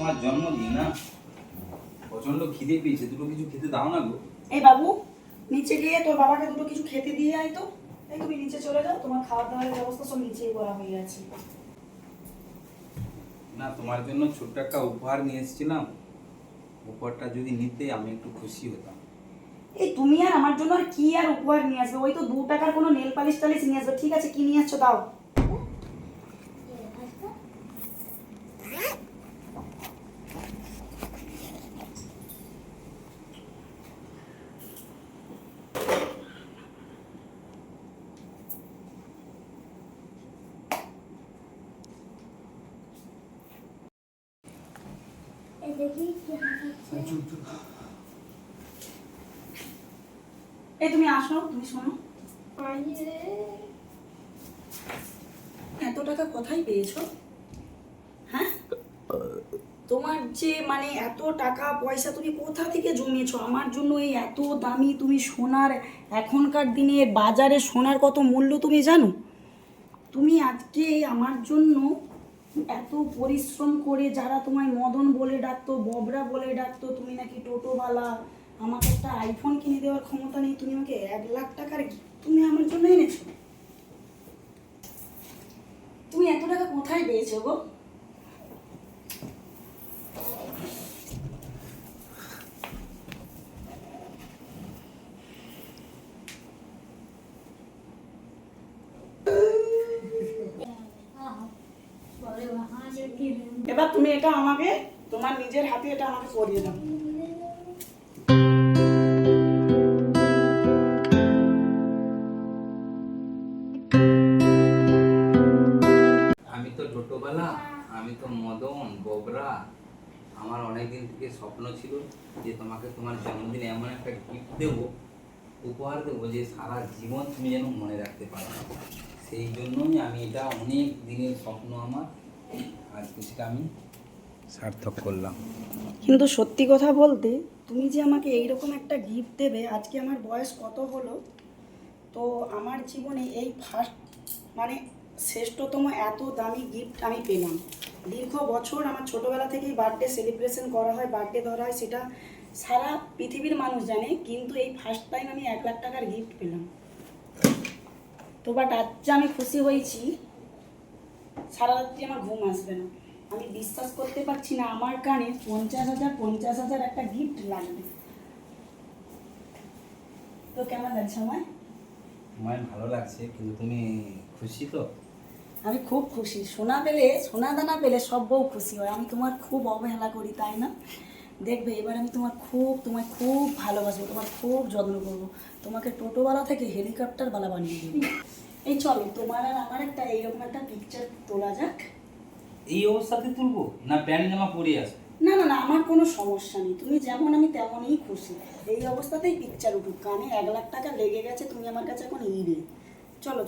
তোমার জন্মদিন না প্রচণ্ড খিদে পেয়েছে। দুটো কিছু খেতে দাও না গো। এই বাবু নিচে গিয়ে তোর বাবাকে দুটো কিছু খেতে দিয়ে আয় তো। এই তুমি নিচে চলে যাও তোমার খাওয়া দাওয়ার ব্যবস্থা সব নিচেই করা হয়ে আছে। না তোমার জন্য ছোট্ট একটা উপহার নিয়ে এসেছিলাম। উপহারটা যদি নিতে আমি একটু খুশি হতাম। এই তুমি আর আমার জন্য আর কি আর উপহার নিয়ে আসবে? ওই তো দু টাকার কোনো নেল পালিশ টালিশ নিয়ে আসবে। ঠিক আছে কি নিয়ে আসছো দাও এই তুমি আসো তুমি শোনো। এত টাকা কোথায় পেয়েছ? হ্যাঁ? তোমার যে মানে এত টাকা পয়সা তুমি কোথা থেকে জমিয়েছো? আমার জন্য এই এত দামি তুমি সোনার এখনকার দিনে বাজারে সোনার কত মূল্য তুমি জানো? তুমি আজকে আমার জন্য এত পরিশ্রম করে যারা তোমায় মদন বলে ডাকতো, ববরা বলে ডাকতো, তুমি নাকি টোটোওয়ালা, আমাকে একটা আইফোন কিনে দেওয়ার ক্ষমতা নেই, তুমি আমাকে এক লাখ টাকার তুমি আমার জন্য এনেছো? তুমি এত টাকা কোথায় পেয়েছ গো বলে হাসে কি এবার তুমি এটা আমাকে, তোমার নিজের হাতে এটা আমাকে পরিয়ে দাও। আমি তো টোটোবেলা আমি তো মদন, ববরা, আমার অনেক দিন থেকে স্বপ্ন ছিল যে তোমাকে তোমার জন্মদিনে এমন একটা গিফট দেবো, উপহার দেবো যে সারা জীবন তুমি যেন মনে রাখতে পারো। সেই জন্যই আমি এটা অনেক দিনের স্বপ্ন আমার। আজকে আমি সার্থক করলাম। কিন্তু সত্যি কথা বলতে, তুমি যে আমাকে এইরকম একটা গিফট দেবে, আজকে আমার বয়স কত হলো? তো আমার জীবনে এই ফার্স্ট মানে শ্রেষ্ঠতম এত দামি গিফট আমি পেলাম। দীর্ঘ বছর আমার ছোটোবেলা থেকেই বার্থডে সেলিব্রেশন করা হয় বার্থডে ধরা হয়, সেটা সারা পৃথিবীর মানুষ জানে, কিন্তু এই ফার্স্ট টাইম আমি এক লাখ টাকার গিফট পেলাম। তো বাট আজ আমি খুশি হয়েছি সারা রাত্রি আমার ঘুম আসবে না। আমি বিশ্বাস করতে পারছি না আমার কানে পঞ্চাশ হাজার পঞ্চাশ হাজার একটা গিফট লাগবে। তো কেমন লাগছে আমার আমার ভালো লাগছে কিন্তু তুমি খুশি তো? আমি খুব খুশি। সোনা পেলে সোনা দানা পেলে সব বউ খুশি হয়। আমি তোমার খুব অবহেলা করি তাই না? দেখবে এবার আমি তোমার খুব তোমায় খুব ভালোবাসবো তোমার খুব যত্ন করব। তোমাকে টোটোওয়ালা থেকে হেলিকপ্টারওয়ালা বানিয়ে দেবো। এই চলো তোমার আর আমার একটা এইরকম একটা পিকচার তোলা যাক। এই অবস্থাতে তুলবো? না প্যান্ট জামা পরে আসবে? না না না আমার কোনো সমস্যা নেই। তুমি যেমন আমি তেমনই খুশি। এই অবস্থাতেই পিকচার উঠুক। কানে এক লাখ টাকা লেগে গেছে তুমি আমার কাছে এখন ইরে চলো।